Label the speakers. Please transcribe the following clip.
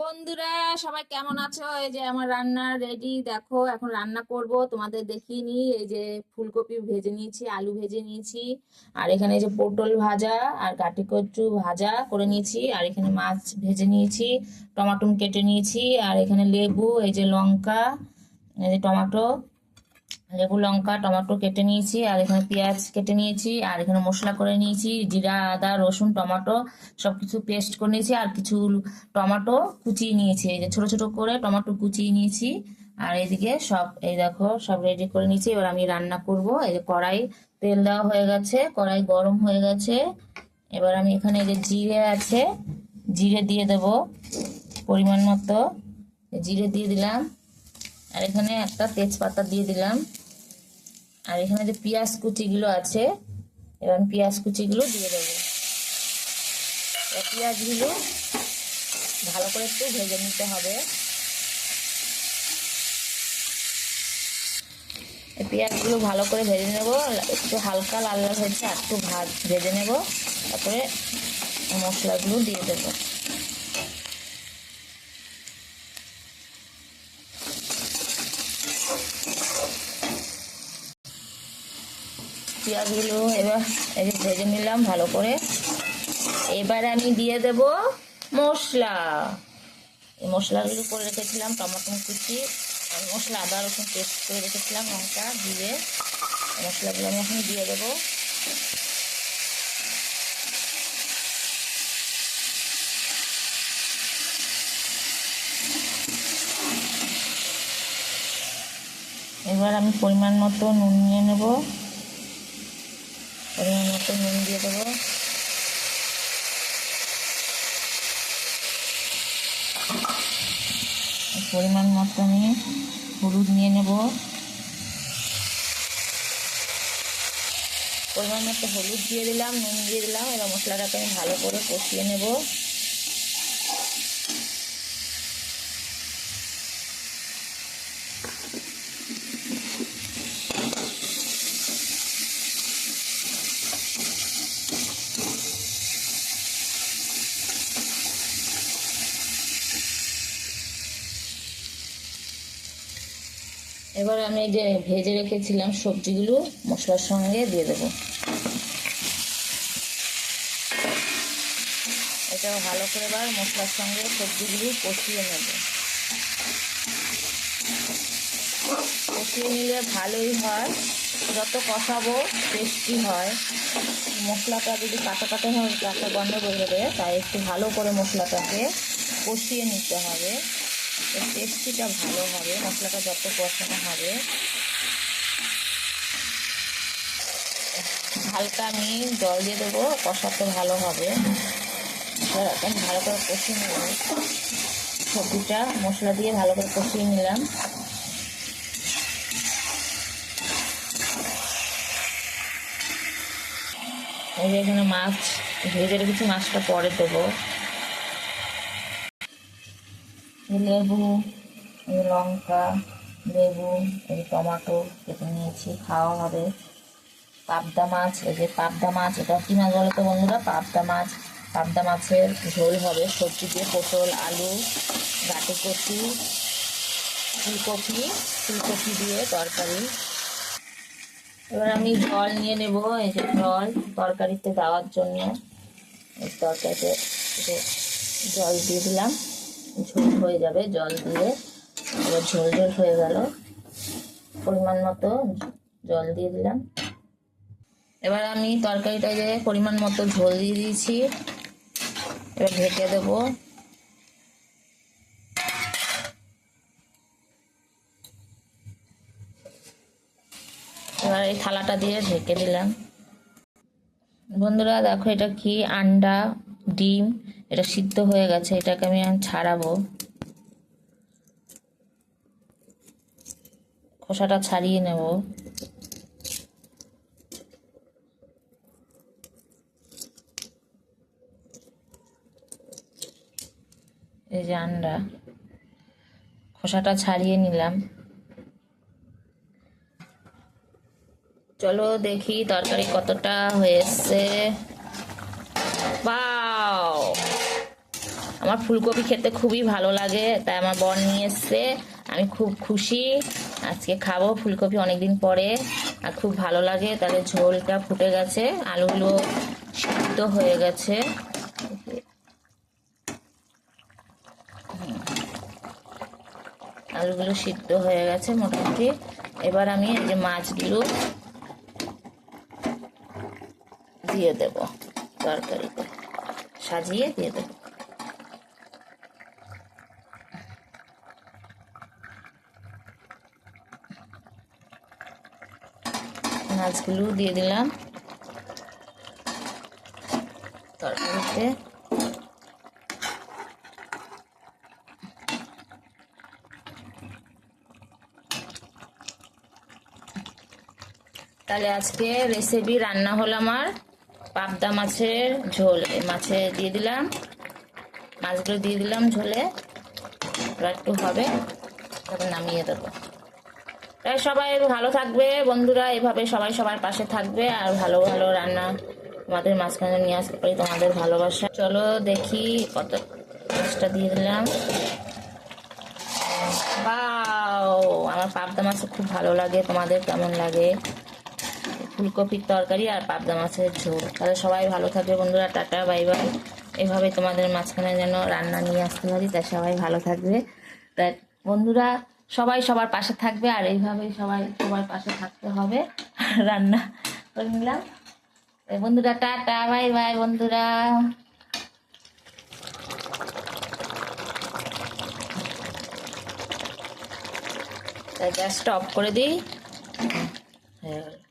Speaker 1: বন্ধুরা, সবাই কেমন আছো? এই যে আমার রান্না রেডি দেখো এখন রান্না করব, তোমাদের দেখিয়ে নি এই যে ফুলকপি ভেজে নিয়েছি, আলু ভেজে নিয়েছি, আর এখানে যে পটল ভাজা আর গাটি কচু ভাজা করে নিয়েছি, আর এখানে মাছ ভেজে নিয়েছি টমাটো কেটে নিয়েছি, আর এখানে লেবু, এই যে লঙ্কা, এই যে টমেটো লেবু লঙ্কা, টমেটো কেটে নিয়েছি, আর এখানে পেঁয়াজ কেটে নিয়েছি, আর এখানে মশলা করে নিয়েছি, জিরা, আদা, রসুন, টমেটো সব কিছু পেস্ট করে নিয়েছি, আর কিছু টমেটো কুচিয়ে নিয়েছি। এই যে ছোটো ছোটো করে টমেটো কুচিয়ে নিয়েছি, আর এদিকে সব, এই দেখো, সব রেডি করে নিয়েছি। এবার আমি রান্না করব। এই যে কড়াই তেল দেওয়া হয়ে গেছে, কড়াই গরম হয়ে গেছে। এবার আমি এখানে এই যে জিরে আছে, জিরে দিয়ে দেব পরিমাণ মতো। জিরে দিয়ে দিলাম। আর এখানে একটা তেজপাতা দিয়ে দিলাম। আর এখানে যে পেঁয়াজ কুচিগুলো আছে আমি পেঁয়াজ কুচিগুলো দিয়ে দেবো। পেঁয়াজগুলো ভালো করে একটু ভেজে নিতে হবে। পেঁয়াজগুলো ভালো করে ভেজে নেব। একটু হালকা লাল লাল হয়েছে, আর একটু ভাজ ভেজে নেব। তারপরে মশলাগুলো দিয়ে দেবো। পেঁয়াজগুলো এবার এই ভেজে নিলাম ভালো করে। এবার আমি দিয়ে দেব মশলা। এই মশলাগুলো করে রেখেছিলাম টমাটো কুচি মশলা, আদা, রসুন পেস্ট করে রেখেছিলাম লঙ্কা দিয়ে। মশলাগুলো আমি এখন দিয়ে দেবো। এবার আমি পরিমাণ মতো নুন নিয়ে নেব। মতো নুন দিয়ে দেবো। পরিমাণ মতো আমি হলুদ নিয়ে নেব। পরিমাণ মতো হলুদ দিয়ে দিলাম, নুন দিয়ে দিলাম, এবার মশলাটাকে আমি ভালো করে কষিয়ে নেব। এবার আমি যে ভেজে রেখেছিলাম সবজিগুলো, মশলার সঙ্গে দিয়ে দেবো। এটাও ভালো করে এবার মশলার সঙ্গে সবজিগুলো কষিয়ে নেব। কষিয়ে নিলে ভালোই হয়। যত কষাবো, টেস্টি হয়। মশলাটা যদি কাটা কাটা হয় কাটা গন্ধ বেরোবে তাই একটু ভালো করে মশলাটাকে কষিয়ে নিতে হবে। টেস্টিটা ভালো হবে, মশলাটা যত কষানো হবে। হালকা আমি জল দিয়ে দেবো, কষাতে ভালো হবে। ভালো করে কষিয়ে নিলাম সবজিটা মশলা দিয়ে ভালো করে কষিয়ে নিলাম। এখানে মাছ, ভেজে রেখেছি, মাছটা পরে দেবো। লেবু, এই লঙ্কা, লেবু, এই টমাটো কেটে নিয়েছি, খাওয়া হবে। পাবদা মাছ, এই যে পাবদা মাছ, এটা কি মাছ বলো তো বন্ধুরা? পাবদা মাছ। পাবদা মাছের ঝোল হবে সবজি দিয়ে পটল, আলু, গাটি কচু ফুলকপি ফুলকপি দিয়ে তরকারি। এবার আমি জল নিয়ে নেব, এই যে জল তরকারিতে দেওয়ার জন্য। এই তরকারিতে জল দিয়ে দিলাম। ঝোল হয়ে যাবে, জল দিয়ে। এবার ঝোল ঝোল হয়ে গেল। পরিমাণ মতো জল দিয়ে দিলাম। এবার আমি তরকারিটা যে পরিমাণ মতো ঝোল দিয়ে দিয়েছি। এবার ঢেকে দেবো। এবার এই থালাটা দিয়ে ঢেকে দিলাম। বন্ধুরা, দেখো এটা কি আন্ডা, ডিম। এটা সিদ্ধ হয়ে গেছে, এটাকে আমি এখন ছাড়াবো। খোসাটা ছাড়িয়ে নেব। এই যে আন্ডা, খোসাটা ছাড়িয়ে নিলাম। চলো দেখি তরকারি কতটা হয়েছে। বাও আমার ফুলকপি খেতে খুবই ভালো লাগে, তাই আমার বর নিয়ে এসছে। আমি খুব খুশি। আজকে খাব ফুলকপি অনেকদিন পরে, আর খুব ভালো লাগে তাহলে ঝোলটা ফুটে গেছে, আলুগুলো সিদ্ধ হয়ে গেছে। আলুগুলো সিদ্ধ হয়ে গেছে মোটামুটি। এবার আমি এই যে মাছগুলো দিয়ে দেব তরকারিতে। সাজিয়ে দিয়ে দেব। মাছগুলো দিয়ে দিলাম। তরকারিতে। তাহলে আজকে রেসিপি রান্না হলো আমার পাবদা মাছের ঝোল। মাছে দিয়ে দিলাম। মাছগুলো দিয়ে দিলাম ঝোলে। একটু হবে, তারপর নামিয়ে দেবো। তাই সবাই ভালো থাকবে বন্ধুরা, এভাবে সবাই সবার পাশে থাকবে আর ভালো ভালো রান্না তোমাদের মাঝখানে নিয়ে আসতে পারি তোমাদের ভালোবাসা। চলো দেখি কত মাছটা দিয়ে দিলাম। বাও আমার পাবদা মাছ খুব ভালো লাগে, তোমাদের কেমন লাগে? ফুলকপির তরকারি আর পাবদা মাছের ঝোল। তাহলে সবাই ভালো থাকবে বন্ধুরা, টাটা, বাই বাই। এভাবে তোমাদের মাঝখানে যেন রান্না নিয়ে আসতে পারি, তাই সবাই ভালো থাকবে। তাই বন্ধুরা সবাই সবার পাশে থাকবে আর এইভাবেই সবাই সবার পাশে থাকতে হবে। রান্না করে নিলাম। বন্ধুরা, টাটা, বাই বাই বন্ধুরা। গ্যাসটা অফ করে দিই। হয়ে।